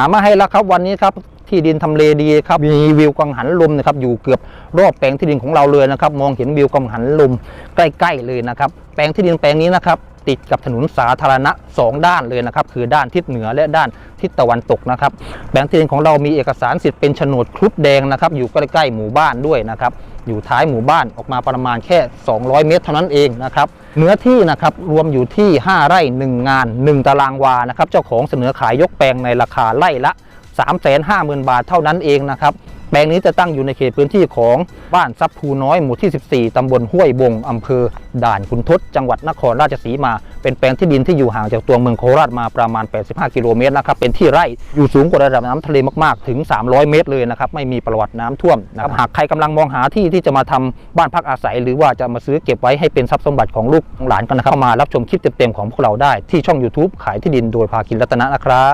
หามาให้แล้วครับวันนี้ครับที่ดินทำเลดีครับมีวิวกังหันลมนะครับอยู่เกือบรอบแปลงที่ดินของเราเลยนะครับ มองเห็นวิวกังหันลมใกล้ๆเลยนะครับ แปลงที่ดินแปลงนี้นะครับ ติดกับถนนสาธารณะสองด้านเลยนะครับ คือด้านทิศเหนือและด้านทิศตะวันตกนะครับแปลงที่ดินของเรามีเอกสารสิทธิ์เป็นโฉนดครุฑแดงนะครับ อยู่ใกล้ๆหมู่บ้านด้วยนะครับ อยู่ท้ายหมู่บ้านออกมาประมาณแค่ 200 เมตรเท่านั้นเองนะครับเนื้อที่นะครับรวมอยู่ที่ 5 ไร่ 1 งาน 1 ตารางวานะครับ เจ้าของเสนอขายยกแปลงในราคาไร่ละ 350,000 บาทเท่านั้นเองนะครับ แปลงนี้จะตั้งอยู่ในเขตพื้นที่ของบ้านซับภูน้อยหมู่ที่ 14 ตำบลห้วยบง อำเภอ ด่านขุนทด จังหวัดนครราชสีมา เป็นแปลงที่ดินที่อยู่ห่างจากตัวเมืองโคราชมาประมาณ 85 กิโลเมตรนะครับ เป็นที่ไร่ อยู่สูงกว่าระดับน้ำทะเลมาก ๆ ถึง 300 เมตรเลยนะครับ ไม่มีประวัติน้ำท่วมนะครับ หากใครกำลังมองหาที่ที่จะมาทำบ้านพักอาศัย หรือว่าจะมาซื้อเก็บไว้ให้เป็นทรัพย์สมบัติของลูกของหลานกันนะครับ มารับชมคลิปเต็ม ๆ ของพวกเราได้ที่ช่อง YouTube ขายที่ดินโดยภาคินรัตนะนะครับ